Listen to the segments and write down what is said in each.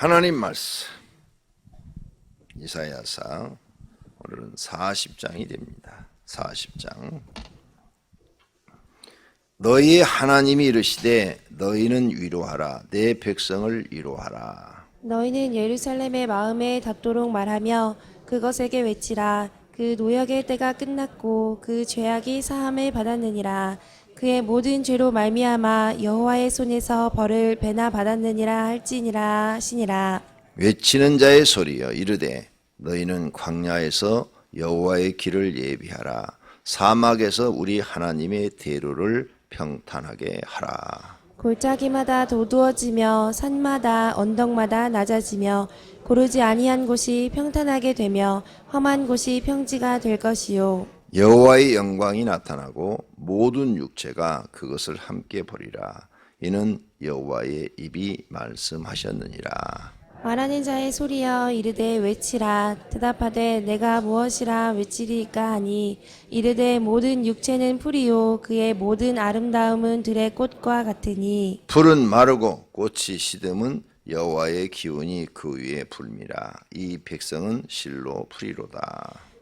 하나님 말씀 이사야서 오늘은 40장이 됩니다. 40장 너희 하나님이 이르시되 너희는 위로하라 내 백성을 위로하라 너희는 예루살렘의 마음에 닿도록 말하며 그것에게 외치라. 그 노역의 때가 끝났고 그 죄악이 사함을 받았느니라. 그의 모든 죄로 말미암아 여호와의 손에서 벌을 배나 받았느니라 할지니라 하시니라. 외치는 자의 소리여 이르되 너희는 광야에서 여호와의 길을 예비하라 사막에서 우리 하나님의 대로를 평탄하게 하라 골짜기마다 도두어지며 산마다 언덕마다 낮아지며 고르지 아니한 곳이 평탄하게 되며 험한 곳이 평지가 될 것이요. 여호와의 영광이 나타나고 모든 육체가 그것을 함께 보리라. 이는 여호와의 입이 말씀하셨느니라. 말하는 자의 소리여 이르되 외치라. 대답하되 내가 무엇이라 외치리까 하니 이르되 모든 육체는 풀이요. 그의 모든 아름다움은 들의 꽃과 같으니. 풀은 마르고 꽃이 시듬은 여호와의 기운이 그 위에 불미라. 이 백성은 실로 풀이로다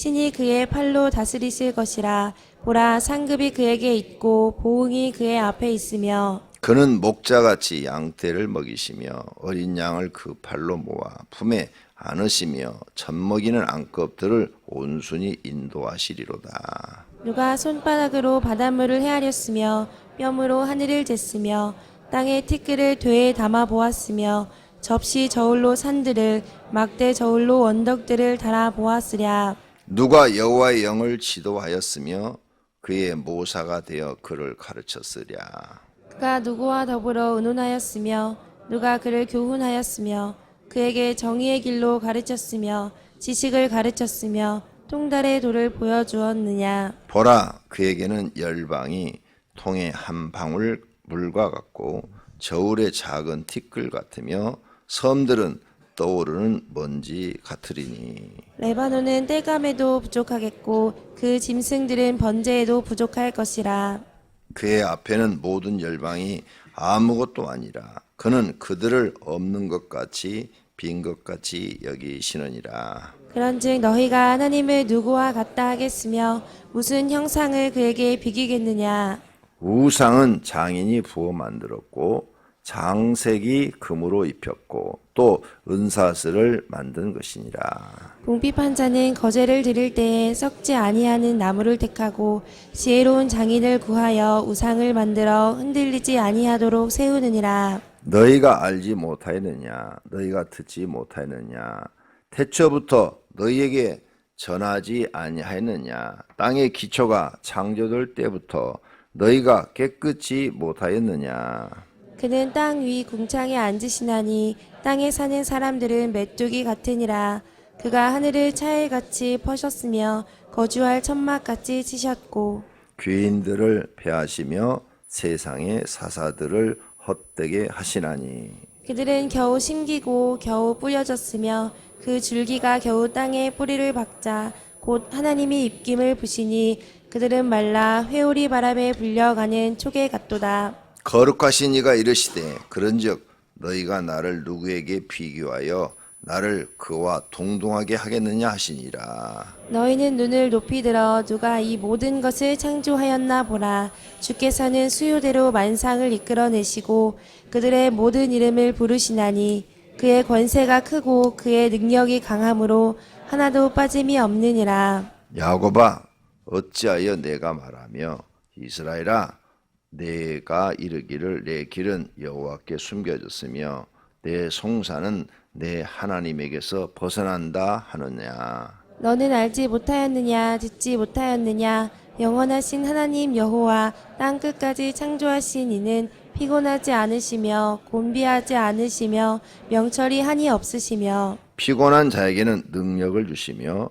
신이 그의 팔로 다스리실 것이라 보라 상급이 그에게 있고 보응이 그의 앞에 있으며 그는 목자같이 양떼를 먹이시며 어린 양을 그 팔로 모아 품에 안으시며 젖먹이는 안껍들을 온순히 인도하시리로다. 누가 손바닥으로 바닷물을 헤아렸으며 뼘으로 하늘을 쟀으며 땅의 티끌을 되에 담아 보았으며 접시 저울로 산들을 막대 저울로 언덕들을 달아 보았으랴 누가 여호와의 영을 지도하였으며 그의 모사가 되어 그를 가르쳤으랴. 그가 누구와 더불어 의논하였으며 누가 그를 교훈하였으며 그에게 정의의 길로 가르쳤으며 지식을 가르쳤으며 통달의 도를 보여주었느냐 보라 그에게는 열방이 통에 한 방울 물과 같고 저울의 작은 티끌 같으며 섬들은 떠오르는 먼지 같으리니. 레바논은 떼감에도 부족하겠고 그 짐승들은 번제에도 부족할 것이라. 그의 앞에는 모든 열방이 아무것도 아니라 그는 그들을 없는 것 같이 빈 것 같이 여기시느니라. 그런즉 너희가 하나님을 누구와 같다 하겠으며 무슨 형상을 그에게 비기겠느냐? 우상은 장인이 부어 만들었고 장색이 금으로 입혔고 또 은사슬을 만든 것이니라. 궁핍한 자는 거제를 드릴 때에 썩지 아니하는 나무를 택하고 지혜로운 장인을 구하여 우상을 만들어 흔들리지 아니하도록 세우느니라. 너희가 알지 못하였느냐? 너희가 듣지 못하였느냐? 태초부터 너희에게 전하지 아니하였느냐? 땅의 기초가 창조될 때부터 너희가 깨끗이 못하였느냐 그는 땅 위 궁창에 앉으시나니 땅에 사는 사람들은 메뚜기 같으니라 그가 하늘을 차일같이 퍼셨으며 거주할 천막같이 치셨고 귀인들을 패하시며 세상의 사사들을 헛되게 하시나니 그들은 겨우 심기고 겨우 뿌려졌으며 그 줄기가 겨우 땅에 뿌리를 박자 곧 하나님이 입김을 부시니 그들은 말라 회오리 바람에 불려가는 초계 같도다. 거룩하신 이가 이르시되 그런즉 너희가 나를 누구에게 비교하여 나를 그와 동등하게 하겠느냐 하시니라 너희는 눈을 높이 들어 누가 이 모든 것을 창조하였나 보라. 주께서는 수요대로 만상을 이끌어내시고 그들의 모든 이름을 부르시나니 그의 권세가 크고 그의 능력이 강함으로 하나도 빠짐이 없느니라. 야곱아 어찌하여 내가 말하며 이스라엘아 내가 이르기를 내 길은 여호와께 숨겨졌으며 내 송사는 내 하나님에게서 벗어난다 하느냐. 너는 알지 못하였느냐 듣지 못하였느냐? 영원하신 하나님 여호와 땅 끝까지 창조하신 이는 피곤하지 않으시며 곤비하지 않으시며 명철이 한이 없으시며 피곤한 자에게는 능력을 주시며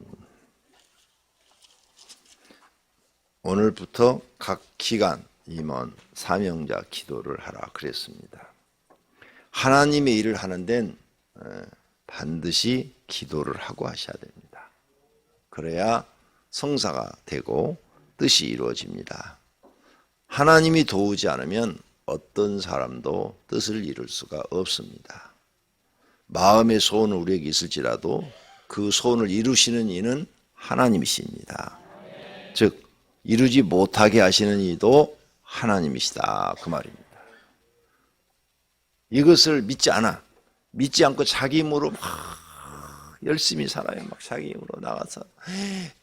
오늘부터 각 기간 임원 사명자 기도를 하라 그랬습니다. 하나님의 일을 하는 데는 에, 반드시 기도를 하고 하셔야 됩니다. 그래야 성사가 되고 뜻이 이루어집니다. 하나님이 도우지 않으면 어떤 사람도 뜻을 이룰 수가 없습니다. 마음의 소원은 우리에게 있을지라도 그 소원을 이루시는 이는 하나님이십니다. 즉 이루지 못하게 하시는 이도 하나님이시다 그 말입니다. 이것을 믿지 않아 믿지 않고 자기 힘으로 막 열심히 살아요. 막 자기 힘으로 나가서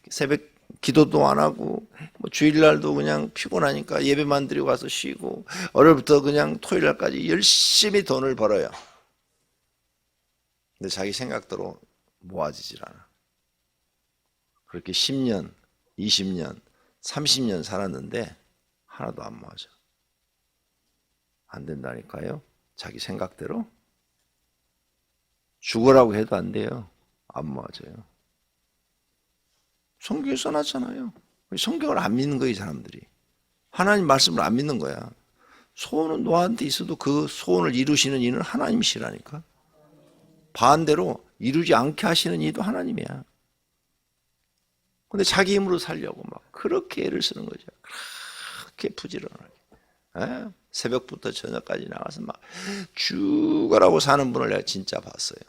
새벽 기도도 안 하고 뭐 주일날도 그냥 피곤하니까 예배만 드리고 가서 쉬고 월요일부터 그냥 토요일날까지 열심히 돈을 벌어요. 근데 자기 생각대로 모아지질 않아. 그렇게 10년, 20년, 30년 살았는데 하나도 안 모아져. 안 된다니까요. 자기 생각대로. 죽으라고 해도 안 돼요. 안 모아져요. 성경에 써놨잖아요. 성경을 안 믿는 거예요, 이 사람들이. 하나님 말씀을 안 믿는 거야. 소원은 너한테 있어도 그 소원을 이루시는 이는 하나님이시라니까. 반대로 이루지 않게 하시는 이도 하나님이야. 근데 자기 힘으로 살려고 막 그렇게 애를 쓰는 거죠. 그렇게 부지런하게. 에? 새벽부터 저녁까지 나가서 막 죽어라고 사는 분을 내가 진짜 봤어요.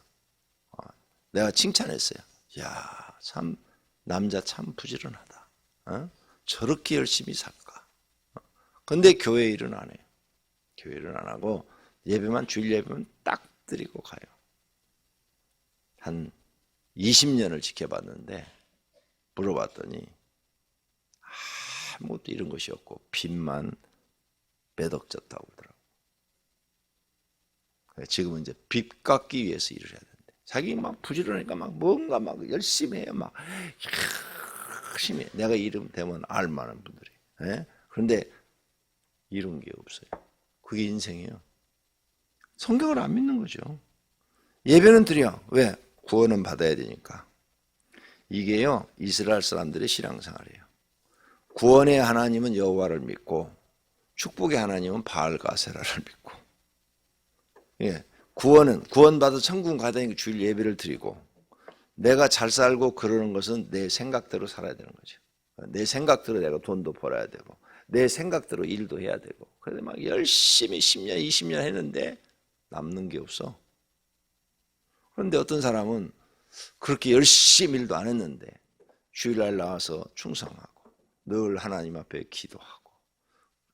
어, 내가 칭찬했어요. 야, 참 남자 참 부지런하다. 어? 저렇게 열심히 살까? 어? 근데 교회 일은 안 해요. 교회 일은 안 하고 예배만 주일 예배만 딱 드리고 가요. 한 20년을 지켜봤는데 물어봤더니 아무것도 이런 것이 없고 빚만 매덕 졌다고 그러더라고. 지금은 이제 빚 갚기 위해서 일을 해야 되는데 자기 막 부지런하니까 막 뭔가 막 열심히 해요. 막 열심히 해. 내가 이름 되면 알만한 분들이. 예? 그런데 이런 게 없어요. 그게 인생이에요. 성경을 안 믿는 거죠. 예배는 드려. 왜? 구원은 받아야 되니까. 이게요 이스라엘 사람들의 신앙생활이에요. 구원의 하나님은 여호와를 믿고 축복의 하나님은 바알가세라를 믿고 예 구원은 구원받아 천국 가다니 주일 예배를 드리고 내가 잘 살고 그러는 것은 내 생각대로 살아야 되는 거죠. 내 생각대로 내가 돈도 벌어야 되고 내 생각대로 일도 해야 되고 그래서 막 열심히 10년 20년 했는데 남는 게 없어. 그런데 어떤 사람은 그렇게 열심히 일도 안 했는데 주일날 나와서 충성하고 늘 하나님 앞에 기도하고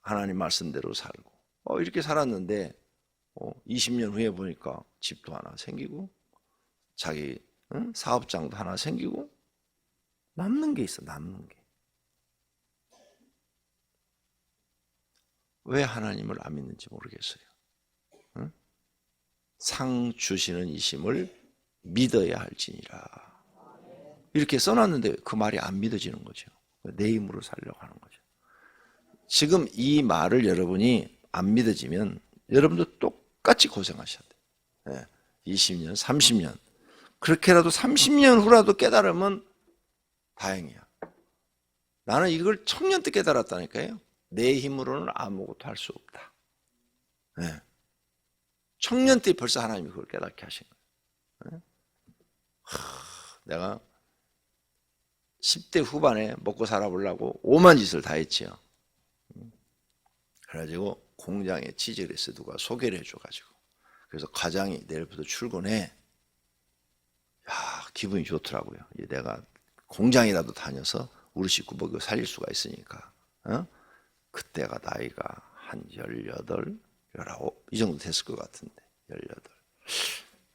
하나님 말씀대로 살고 어, 이렇게 살았는데 어, 20년 후에 보니까 집도 하나 생기고 자기 응? 사업장도 하나 생기고 남는 게 있어 남는 게. 왜 하나님을 안 믿는지 모르겠어요. 응? 상 주시는 이심을 믿어야 할지니라. 이렇게 써놨는데 그 말이 안 믿어지는 거죠. 내 힘으로 살려고 하는 거죠. 지금 이 말을 여러분이 안 믿어지면 여러분도 똑같이 고생하셔야 돼요. 예, 20년, 30년. 그렇게라도 30년 후라도 깨달으면 다행이야. 나는 이걸 청년 때 깨달았다니까요. 내 힘으로는 아무것도 할 수 없다. 예. 청년 때 벌써 하나님이 그걸 깨닫게 하신 거예요. 하, 내가 10대 후반에 먹고 살아보려고 오만 짓을 다 했지요. 그래가지고 공장에 취직을 했어 누가 소개를 해줘가지고 그래서 과장이 내일부터 출근해. 야 기분이 좋더라고요. 내가 공장이라도 다녀서 우리 식구 먹여 살릴 수가 있으니까. 어? 그때가 나이가 한 18, 19 이 정도 됐을 것 같은데 18.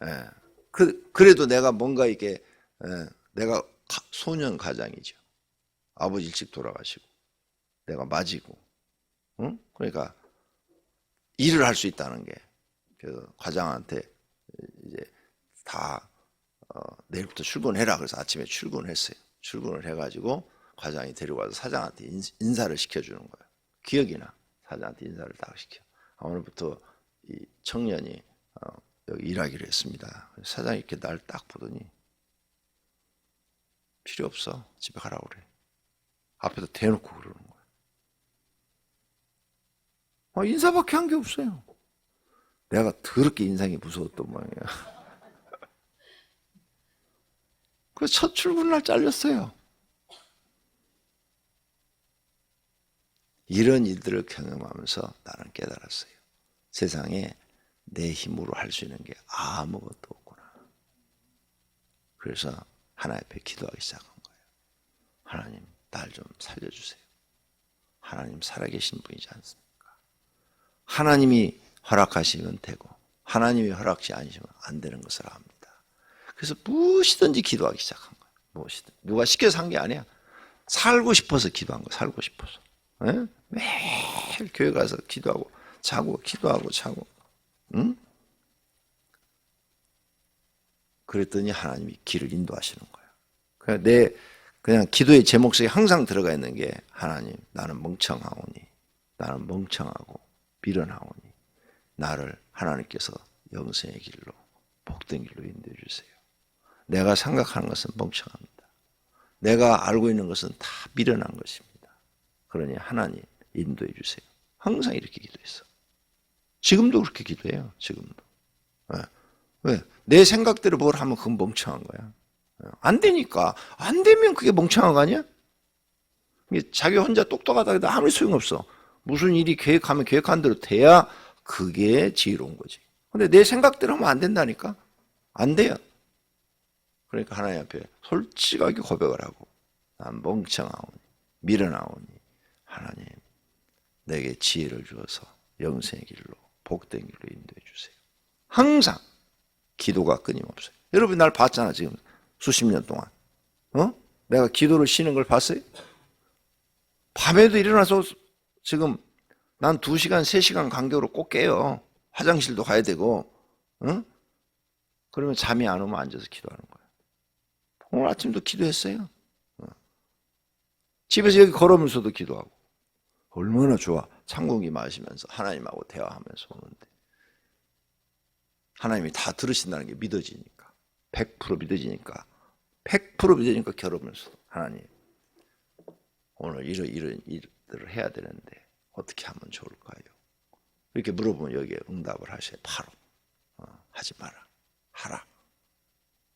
예. 그, 그래도 내가 뭔가 이게 예, 내가 가- 소년 가장이죠. 아버지 일찍 돌아가시고 내가 맞이고, 응? 그러니까 일을 할 수 있다는 게그 과장한테 이제 다 어, 내일부터 출근해라 그래서 아침에 출근했어요. 출근을 해가지고 과장이 데려와서 사장한테 인, 인사를 시켜주는 거예요. 기억이나 사장한테 인사를 딱 시켜. 아, 오늘부터 이 청년이 어, 일하기로 했습니다. 사장이 이렇게 날 딱 보더니 필요 없어 집에 가라고 그래. 앞에서 대놓고 그러는 거예요. 아, 인사밖에 한 게 없어요. 내가 더럽게 인상이 무서웠던 모양이야. 그래서 첫 출근 날 잘렸어요. 이런 일들을 경험하면서 나는 깨달았어요. 세상에 내 힘으로 할 수 있는 게 아무것도 없구나. 그래서 하나님 앞에 기도하기 시작한 거예요. 하나님, 날 좀 살려주세요. 하나님 살아계신 분이지 않습니까? 하나님이 허락하시면 되고, 하나님이 허락지 않으시면 안 되는 것을 압니다. 그래서 무엇이든지 기도하기 시작한 거예요. 무엇이든. 누가 시켜서 한 게 아니야. 살고 싶어서 기도한 거야. 살고 싶어서. 예? 매일 교회 가서 기도하고 자고 기도하고 자고. 응? 그랬더니 하나님이 길을 인도하시는 거야. 그냥 내 그냥 기도의 제목 속에 항상 들어가 있는 게 하나님 나는 멍청하오니 나는 멍청하고 미련하오니 나를 하나님께서 영생의 길로 복된 길로 인도해 주세요. 내가 생각하는 것은 멍청합니다. 내가 알고 있는 것은 다 미련한 것입니다. 그러니 하나님 인도해 주세요. 항상 이렇게 기도했어. 지금도 그렇게 기도해요. 지금도. 왜? 왜? 내 생각대로 뭘 하면 그건 멍청한 거야. 안 되니까. 안 되면 그게 멍청한 거 아니야? 자기 혼자 똑똑하다 해도 아무리 소용없어. 무슨 일이 계획하면 계획한 대로 돼야 그게 지혜로운 거지. 근데 내 생각대로 하면 안 된다니까? 안 돼요. 그러니까 하나님 앞에 솔직하게 고백을 하고 난 멍청하오니 미련하오니 하나님 내게 지혜를 주어서 영생의 길로 복된 길로 인도해 주세요. 항상 기도가 끊임없어요. 여러분 날 봤잖아 지금 수십 년 동안. 어? 내가 기도를 쉬는 걸 봤어요? 밤에도 일어나서 지금 난두 시간, 세 시간 간격으로 꼭 깨요. 화장실도 가야 되고, 응? 그러면 잠이 안 오면 앉아서 기도하는 거예요. 오늘 아침도 기도했어요. 어. 집에서 여기 걸으면서도 기도하고. 얼마나 좋아. 창공기 마시면서 하나님하고 대화하면서 오는데. 하나님이 다 들으신다는 게 믿어지니까. 100% 믿어지니까. 100% 믿어지니까 결혼면서 하나님 오늘 이런 이런 일들을 해야 되는데 어떻게 하면 좋을까요? 이렇게 물어보면 여기에 응답을 하셔요. 바로 어, 하지 마라. 하라.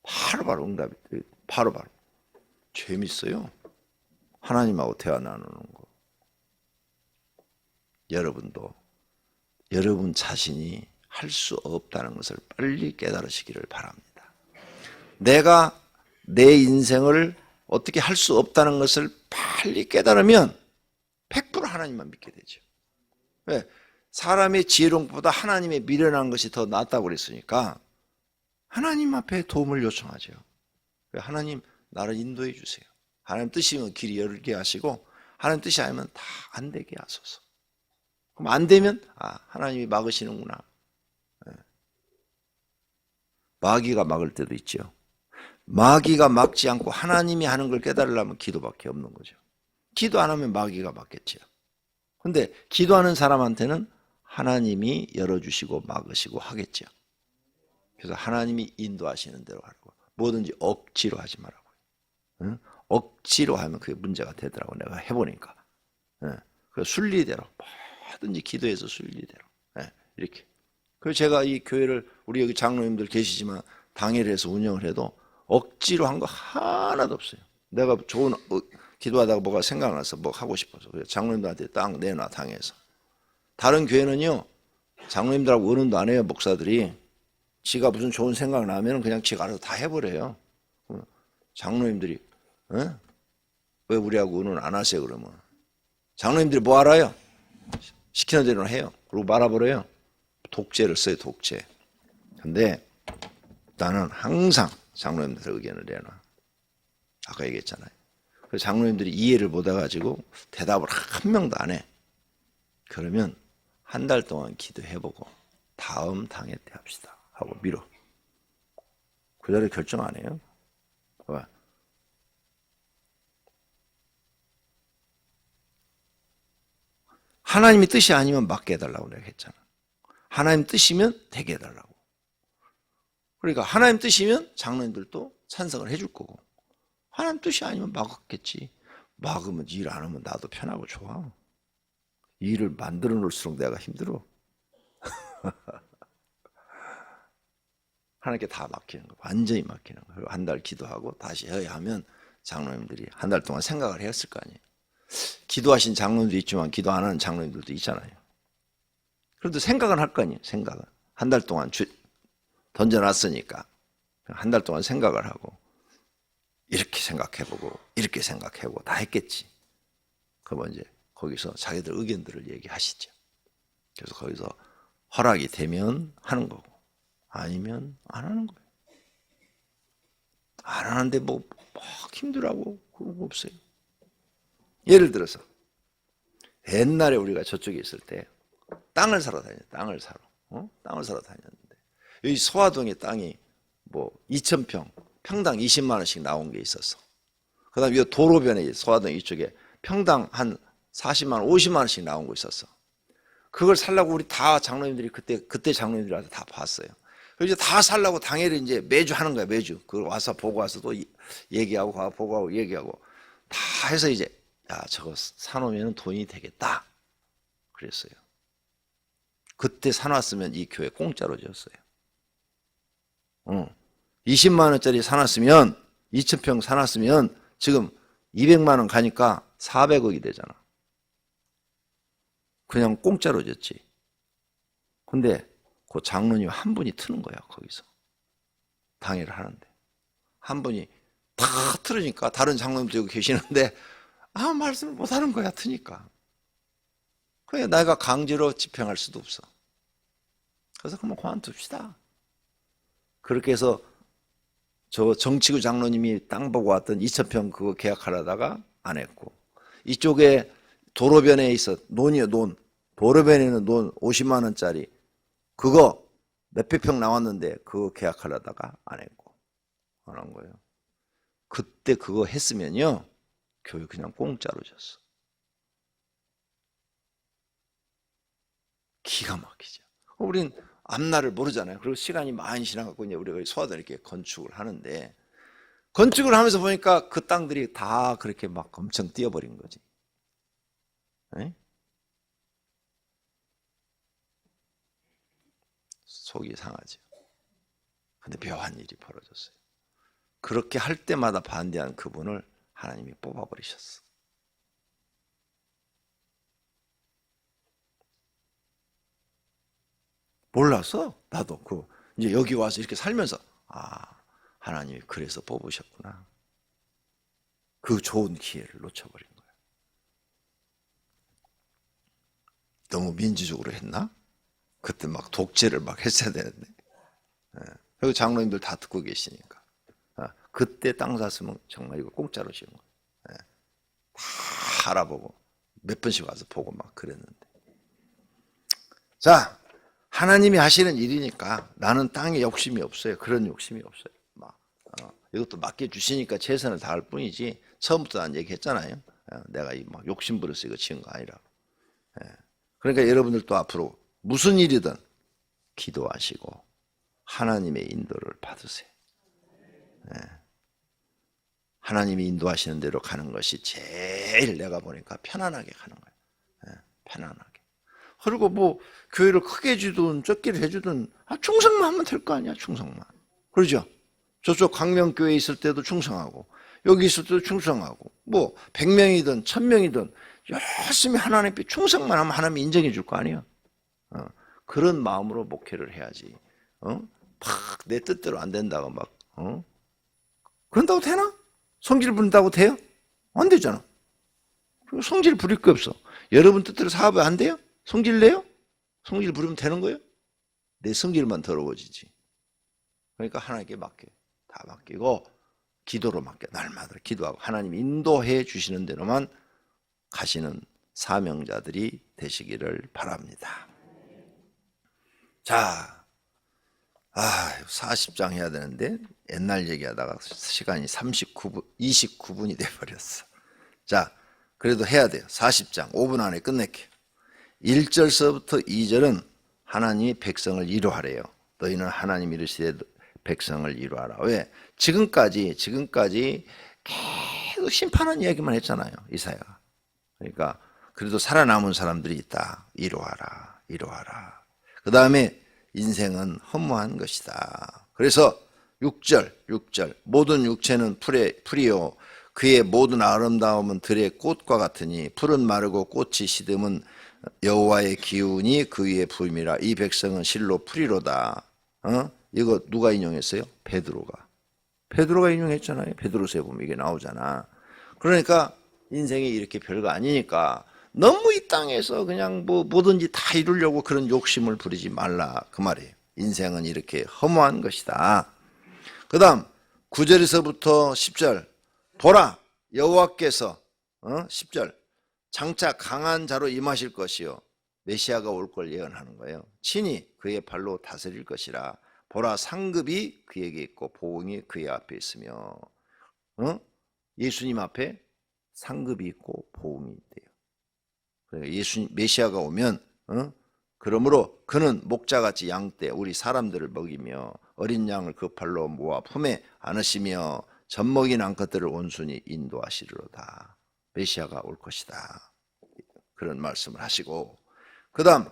바로바로 응답이 바로 바로 재밌어요. 하나님하고 대화 나누는 거. 여러분도 여러분 자신이 할 수 없다는 것을 빨리 깨달으시기를 바랍니다. 내가 내 인생을 어떻게 할 수 없다는 것을 빨리 깨달으면 100% 하나님만 믿게 되죠. 왜? 사람의 지혜로운 것보다 하나님의 미련한 것이 더 낫다고 그랬으니까 하나님 앞에 도움을 요청하죠. 왜? 하나님 나를 인도해 주세요. 하나님 뜻이면 길이 열게 하시고 하나님 뜻이 아니면 다 안 되게 하소서. 그럼 안 되면 아 하나님이 막으시는구나. 예. 마귀가 막을 때도 있죠. 마귀가 막지 않고 하나님이 하는 걸 깨달으려면 기도밖에 없는 거죠. 기도 안 하면 마귀가 막겠죠. 근데 기도하는 사람한테는 하나님이 열어주시고 막으시고 하겠죠. 그래서 하나님이 인도하시는 대로 하라고. 뭐든지 억지로 하지 말라고요. 응? 억지로 하면 그게 문제가 되더라고. 내가 해보니까. 응. 그 순리대로 뭐든지 기도해서 순리대로 예, 이렇게. 그래서 제가 이 교회를 우리 여기 장로님들 계시지만 당일에서 운영을 해도 억지로 한 거 하나도 없어요. 내가 좋은 어, 기도하다가 뭐가 생각나서 뭐 하고 싶어서 장로님들한테 딱 내놔 당해서. 다른 교회는요 장로님들하고 의논도 안 해요 목사들이. 지가 무슨 좋은 생각 나면 그냥 지가 알아서 다 해버려요. 어, 장로님들이 어? 왜 우리하고 의논 안 하세요 그러면 장로님들이 뭐 알아요? 시키는 대로 해요. 그리고 말아버려요. 독재를 써요 독재. 근데 나는 항상 장로님들 의견을 내놔. 아까 얘기했잖아요. 그 장로님들이 이해를 못 해가지고 대답을 한 명도 안 해. 그러면 한 달 동안 기도해보고 다음 당회 때 합시다 하고 밀어. 그 자리에 결정 안 해요. 왜? 하나님의 뜻이 아니면 맞게 해달라고 내가 했잖아. 하나님 뜻이면 되게 해달라고. 그러니까 하나님 뜻이면 장로님들도 찬성을 해줄 거고 하나님 뜻이 아니면 막았겠지. 막으면 일 안 하면 나도 편하고 좋아. 일을 만들어 놓을수록 내가 힘들어. 하나님께 다 맡기는 거, 완전히 맡기는 거. 그리고 한 달 기도하고 다시 해야 하면 장로님들이 한 달 동안 생각을 했을 거 아니에요. 기도하신 장로님도 있지만 기도 안 하는 장로님들도 있잖아요. 그래도 생각은 할 거 아니에요. 생각은 한 달 동안 주, 던져놨으니까 한 달 동안 생각을 하고 이렇게 생각해보고 이렇게 생각해보고 다 했겠지. 그러면 이제 거기서 자기들 의견들을 얘기하시죠. 그래서 거기서 허락이 되면 하는 거고 아니면 안 하는 거예요. 안 하는데 뭐 막 힘들하고 그런 거 없어요. 예를 들어서 옛날에 우리가 저쪽에 있을 때 땅을 사러 다녔 땅을 사러 어? 땅을 사러 다녔는데 여기 소화동의 땅이 뭐 2,000평 평당 20만 원씩 나온 게 있었어. 그다음 이 도로변에 소화동 이쪽에 평당 한 40만 원, 50만 원씩 나온 거 있었어. 그걸 살라고 우리 다 장로님들이 그때 그때 장로님들이 와서 다 봤어요. 그래서 이제 다 살라고 당회를 이제 매주 하는 거야 매주. 그걸 와서 보고 와서 또 이- 얘기하고 가 보고 하고 얘기하고 다 해서 이제 야 저거 사놓으면 돈이 되겠다. 그랬어요. 그때 사놨으면 이 교회 공짜로 지었어요. 어. 20만 원짜리 사놨으면 2,000평 사놨으면 지금 200만 원 가니까 400억이 되잖아. 그냥 공짜로 줬지. 근데 그 장로님 한 분이 트는 거야 거기서 당회를 하는데 한 분이 다 틀으니까 다른 장로님도 여기 계시는데 아 말씀을 못 하는 거야 트니까. 그래 내가 강제로 집행할 수도 없어. 그래서 그만 그만둡시다. 그렇게 해서 저 정치구 장로님이 땅 보고 왔던 2천평 그거 계약하려다가 안 했고 이쪽에 도로변에 있어 논이요 논 도로변에는 논 50만 원짜리 그거 몇백 평 나왔는데 그거 계약하려다가 안 했고 안 한 거예요. 그때 그거 했으면요 교회 그냥 공짜로 줬어. 기가 막히죠. 우린 앞날을 모르잖아요. 그리고 시간이 많이 지나갖고 이제 우리가 소화도 이렇게 건축을 하는데 건축을 하면서 보니까 그 땅들이 다 그렇게 막 엄청 뛰어버린 거지. 에? 속이 상하죠. 근데 묘한 일이 벌어졌어요. 그렇게 할 때마다 반대한 그분을 하나님이 뽑아버리셨어. 몰랐어. 나도 그 이제 여기 와서 이렇게 살면서 아 하나님이 그래서 뽑으셨구나. 그 좋은 기회를 놓쳐버린 거야. 너무 민주적으로 했나? 그때 막 독재를 막 했어야 되는데. 예. 그리고 장로님들 다 듣고 계시니까. 아, 그때 땅 샀으면 정말 이거 공짜로 지은 거야. 예. 다 알아보고 몇 번씩 와서 보고 막 그랬는데. 자, 하나님이 하시는 일이니까 나는 땅에 욕심이 없어요. 그런 욕심이 없어요. 막 어, 이것도 맡겨 주시니까 최선을 다할 뿐이지 처음부터 난 얘기했잖아요. 어, 내가 이 막 욕심 부려서 이거 지은 거 아니라. 예. 그러니까 여러분들도 앞으로 무슨 일이든 기도하시고 하나님의 인도를 받으세요. 예. 하나님이 인도하시는 대로 가는 것이 제일 내가 보니까 편안하게 가는 거예요. 예, 편안하게. 그리고 뭐 교회를 크게 해주든 적게를 해주든 아, 충성만 하면 될 거 아니야 충성만 그러죠 저쪽 강명교회 있을 때도 충성하고 여기 있을 때도 충성하고 뭐 100명이든 1000명이든 열심히 하나님 앞에 충성만 하면 하나님이 인정해 줄 거 아니야 어, 그런 마음으로 목회를 해야지 어? 막내 뜻대로 안 된다고 막 어? 그런다고 되나? 성질 부린다고 돼요? 안 되잖아 성질 부릴 게 없어 여러분 뜻대로 사업이 안 돼요? 성질 내요? 성질 부리면 되는 거예요? 내 성질만 더러워지지. 그러니까 하나님께 맡겨. 다 맡기고 기도로 맡겨. 날마다 기도하고 하나님 인도해 주시는 대로만 가시는 사명자들이 되시기를 바랍니다. 자, 아, 40장 해야 되는데 옛날 얘기하다가 시간이 39분, 29분이 돼 버렸어. 자, 그래도 해야 돼요. 40장 5분 안에 끝낼게요. 1절서부터 2절은 하나님이 백성을 이루하래요. 너희는 하나님 이르시되 백성을 이루하라. 왜? 지금까지 지금까지 계속 심판한 이야기만 했잖아요. 이사야가. 그러니까 그래도 살아남은 사람들이 있다. 이루하라. 이루하라. 그 다음에 인생은 허무한 것이다. 그래서 6절, 6절. 모든 육체는 풀의 풀이요 그의 모든 아름다움은 들의 꽃과 같으니 풀은 마르고 꽃이 시듬은 여호와의 기운이 그 위에 부임이라 이 백성은 실로 풀이로다. 어? 이거 누가 인용했어요? 베드로가. 베드로가 인용했잖아요. 베드로서에 보면 이게 나오잖아. 그러니까 인생이 이렇게 별거 아니니까 너무 이 땅에서 그냥 뭐 뭐든지 다 이루려고 그런 욕심을 부리지 말라 그 말이에요. 인생은 이렇게 허무한 것이다. 그 다음 9절에서부터 10절 보라 여호와께서 어? 10절 장차 강한 자로 임하실 것이요 메시아가 올 걸 예언하는 거예요. 친히 그의 발로 다스릴 것이라 보라 상급이 그에게 있고 보응이 그의 앞에 있으며 어? 예수님 앞에 상급이 있고 보응이 있대요. 그러니까 예수 메시아가 오면 어? 그러므로 그는 목자같이 양떼 우리 사람들을 먹이며 어린 양을 그 팔로 모아 품에 안으시며 젖먹인 암컷들을 온순히 인도하시리로다. 메시아가 올 것이다. 그런 말씀을 하시고 그다음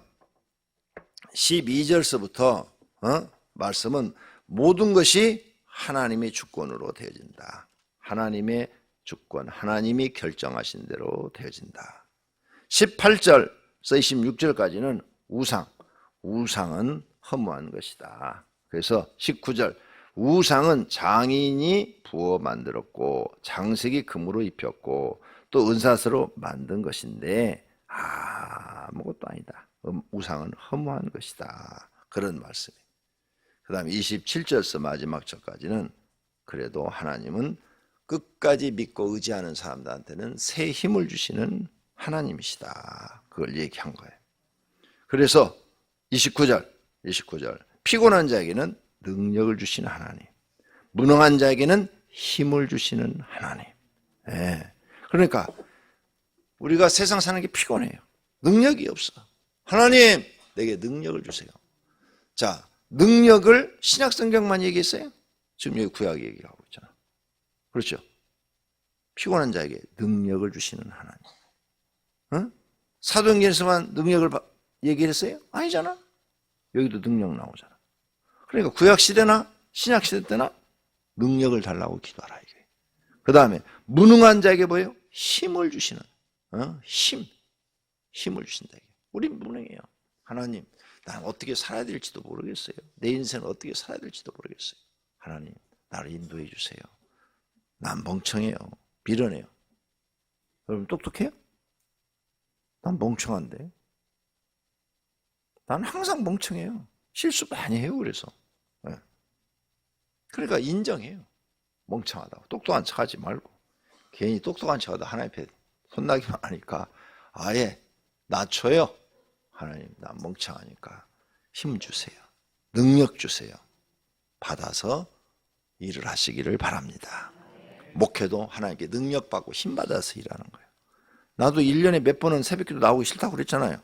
12절서부터 어? 말씀은 모든 것이 하나님의 주권으로 되어진다. 하나님의 주권, 하나님이 결정하신 대로 되어진다. 18절서 26절까지는 우상, 우상은 허무한 것이다. 그래서 19절, 우상은 장인이 부어 만들었고 장색이 금으로 입혔고 또 은사스로 만든 것인데 아무것도 아니다. 음, 우상은 허무한 것이다. 그런 말씀이. 그 다음에 27절서 마지막 절까지는 그래도 하나님은 끝까지 믿고 의지하는 사람들한테는 새 힘을 주시는 하나님이시다. 그걸 얘기한 거예요. 그래서 29절, 29절. 피곤한 자에게는 능력을 주시는 하나님. 무능한 자에게는 힘을 주시는 하나님. 예. 그러니까 우리가 세상 사는 게 피곤해요. 능력이 없어. 하나님, 내게 능력을 주세요. 자, 능력을 신약 성경만 얘기했어요? 지금 여기 구약 얘기하고 있잖아. 그렇죠? 피곤한 자에게 능력을 주시는 하나님. 어? 사도행전에서만 능력을 얘기를 했어요? 아니잖아. 여기도 능력 나오잖아. 그러니까 구약 시대나 신약 시대 때나 능력을 달라고 기도하라 이게. 그 다음에 무능한 자에게 뭐예요? 힘을 주시는 어? 힘, 힘을 주신다. 우리 무능해요. 하나님, 난 어떻게 살아야 될지도 모르겠어요. 내 인생을 어떻게 살아야 될지도 모르겠어요. 하나님, 나를 인도해 주세요. 난 멍청해요. 미련해요. 여러분 똑똑해요? 난 멍청한데. 난 항상 멍청해요. 실수 많이 해요. 그래서. 네. 그러니까 인정해요. 멍청하다고. 똑똑한 척하지 말고. 괜히 똑똑한 척하다 하나님 앞에 손나기만 하니까 아예 낮춰요. 하나님 나 멍청하니까 힘 주세요. 능력 주세요. 받아서 일을 하시기를 바랍니다. 목회도 하나님께 능력 받고 힘 받아서 일하는 거예요. 나도 1년에 몇 번은 새벽 기도 나오기 싫다고 그랬잖아요.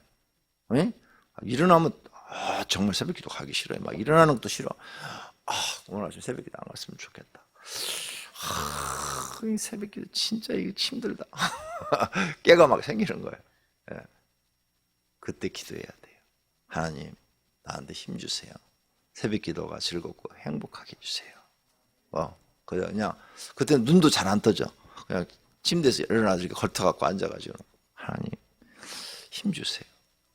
에? 일어나면 아, 정말 새벽기도 가기 싫어요. 막 일어나는 것도 싫어. 아, 오늘 아침 새벽기도 안 갔으면 좋겠다. 아, 이 새벽기도 진짜 이게 힘들다. 깨가 막 생기는 거예요. 예. 그때 기도해야 돼요. 하나님, 나한테 힘 주세요. 새벽 기도가 즐겁고 행복하게 해주세요. 어, 그냥, 그때 눈도 잘 안 떠져. 그냥 침대에서 일어나서 이렇게 걸터갖고 앉아가지고, 하나님, 힘 주세요.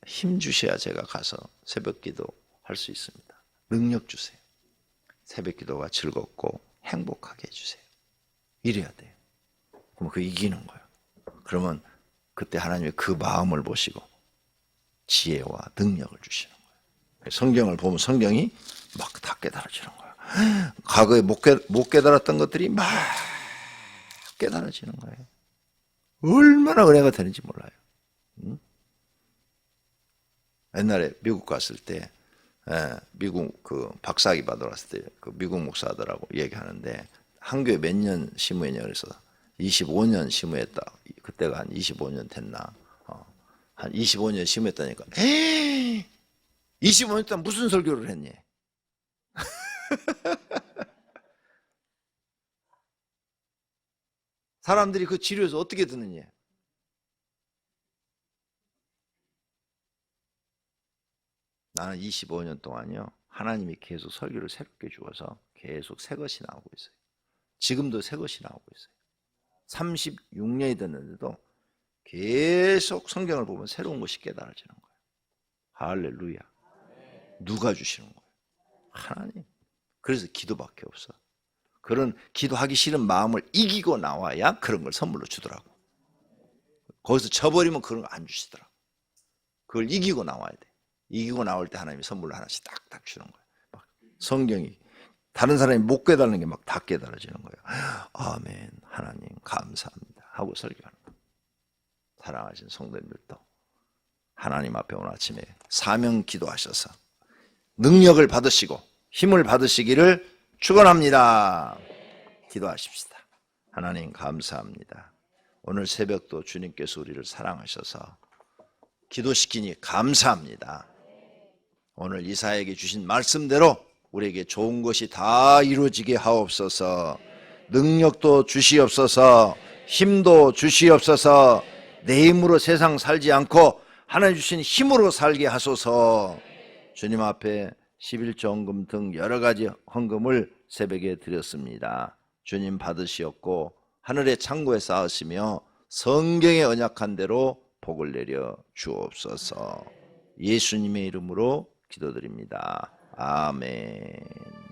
힘 주셔야 제가 가서 새벽 기도 할 수 있습니다. 능력 주세요. 새벽 기도가 즐겁고 행복하게 해주세요. 이래야 돼요. 그러면 그 이기는 거예요. 그러면 그때 하나님의 그 마음을 보시고 지혜와 능력을 주시는 거예요. 성경을 보면 성경이 막 다 깨달아지는 거예요. 과거에 못, 깨, 못 깨달았던 것들이 막 깨달아지는 거예요. 얼마나 은혜가 되는지 몰라요. 응? 옛날에 미국 갔을 때, 예, 미국 그 박사학위 받으러 갔을 때, 그 미국 목사들하고 얘기하는데, 한교회 몇년 심우했냐 그래서 25년 심우했다. 그때가 한 25년 됐나? 어, 한 25년 심우했다니까. 에이, 25년 동안 무슨 설교를 했니? 사람들이 그 치료에서 어떻게 듣느냐? 나는 25년 동안요, 하나님이 계속 설교를 새롭게 주어서 계속 새 것이 나오고 있어요. 지금도 새 것이 나오고 있어요. 36년이 됐는데도 계속 성경을 보면 새로운 것이 깨달아지는 거예요. 할렐루야. 누가 주시는 거예요? 하나님. 그래서 기도밖에 없어. 그런 기도하기 싫은 마음을 이기고 나와야 그런 걸 선물로 주더라고. 거기서 져버리면 그런 거 안 주시더라고. 그걸 이기고 나와야 돼. 이기고 나올 때 하나님이 선물로 하나씩 딱딱 주는 거예요. 막 성경이 다른 사람이 못 깨달는 게 막 다 깨달아지는 거예요. 아멘. 하나님 감사합니다. 하고 설교하는. 사랑하신 성도님들도 하나님 앞에 오늘 아침에 사명 기도하셔서 능력을 받으시고 힘을 받으시기를 축원합니다. 기도하십시다. 하나님 감사합니다. 오늘 새벽도 주님께서 우리를 사랑하셔서 기도시키니 감사합니다. 오늘 이사에게 주신 말씀대로 우리에게 좋은 것이 다 이루어지게 하옵소서. 능력도 주시옵소서. 힘도 주시옵소서. 내 힘으로 세상 살지 않고 하나님 주신 힘으로 살게 하소서. 주님 앞에 11조 헌금 등 여러 가지 헌금을 새벽에 드렸습니다. 주님 받으시었고 하늘의 창고에 쌓으시며 성경에 언약한 대로 복을 내려 주옵소서. 예수님의 이름으로 기도드립니다. 아멘.